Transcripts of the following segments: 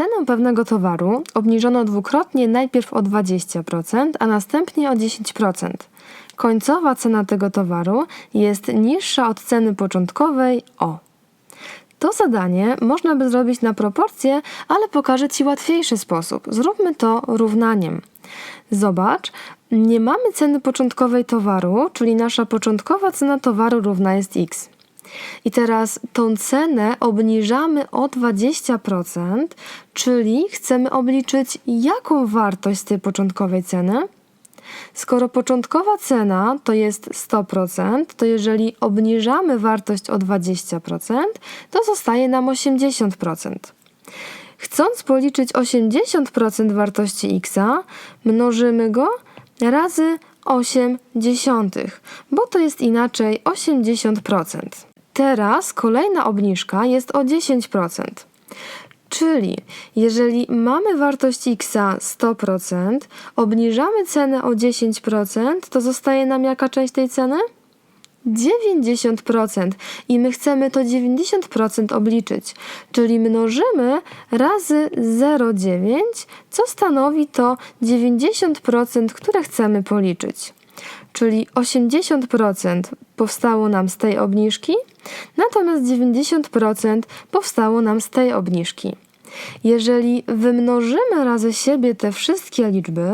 cenę pewnego towaru obniżono dwukrotnie najpierw o 20%, a następnie o 10%. Końcowa cena tego towaru jest niższa od ceny początkowej o. To zadanie można by zrobić na proporcje, ale pokażę Ci łatwiejszy sposób. Zróbmy to równaniem. Zobacz, nie mamy ceny początkowej towaru, czyli nasza początkowa cena towaru równa jest x. I teraz tą cenę obniżamy o 20%, czyli chcemy obliczyć jaką wartość z tej początkowej ceny? Skoro początkowa cena to jest 100%, to jeżeli obniżamy wartość o 20%, to zostaje nam 80%. Chcąc policzyć 80% wartości x, mnożymy go razy 8 dziesiątych, bo to jest inaczej 80%. Teraz kolejna obniżka jest o 10%. Czyli jeżeli mamy wartość x 100%, obniżamy cenę o 10%, to zostaje nam jaka część tej ceny? 90% i my chcemy to 90% obliczyć, czyli mnożymy razy 0,9, co stanowi to 90%, które chcemy policzyć. Czyli 80% powstało nam z tej obniżki, natomiast 90% powstało nam z tej obniżki. Jeżeli wymnożymy razy siebie te wszystkie liczby,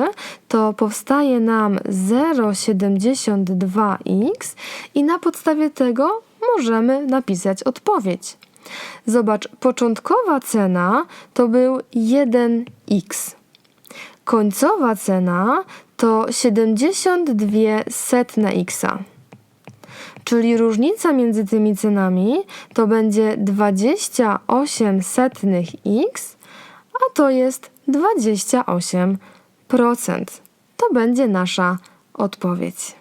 to powstaje nam 0,72x i na podstawie tego możemy napisać odpowiedź. Zobacz, początkowa cena to był 1x. Końcowa cena to 72 setne x. Czyli różnica między tymi cenami to będzie 28 setnych x, a to jest 28%. To będzie nasza odpowiedź.